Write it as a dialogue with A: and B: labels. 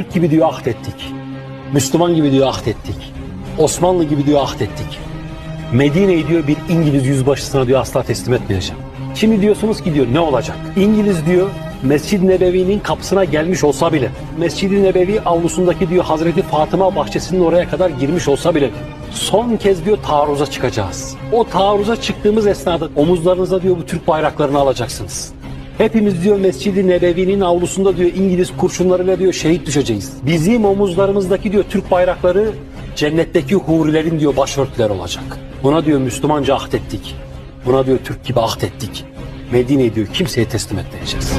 A: Türk gibi diyor ahdettik. Müslüman gibi diyor ahdettik. Osmanlı gibi diyor ahdettik. Medine'yi diyor bir İngiliz yüzbaşısına diyor asla teslim etmeyeceğim. Şimdi diyorsunuz ki diyor ne olacak? İngiliz diyor Mescid-i Nebevi'nin kapısına gelmiş olsa bile, Mescid-i Nebevi avlusundaki diyor Hazreti Fatıma bahçesinin oraya kadar girmiş olsa bile son kez diyor taarruza çıkacağız. O taarruza çıktığımız esnada omuzlarınıza diyor bu Türk bayraklarını alacaksınız. Hepimiz diyor Mescid-i Nebevi'nin avlusunda diyor İngiliz kurşunlarıyla diyor şehit düşeceğiz. Bizim omuzlarımızdaki diyor Türk bayrakları cennetteki hurilerin diyor başörtüleri olacak. Buna diyor Müslümanca ahdettik. Buna diyor Türk gibi ahdettik. Medine'yi diyor kimseye teslim etmeyeceğiz.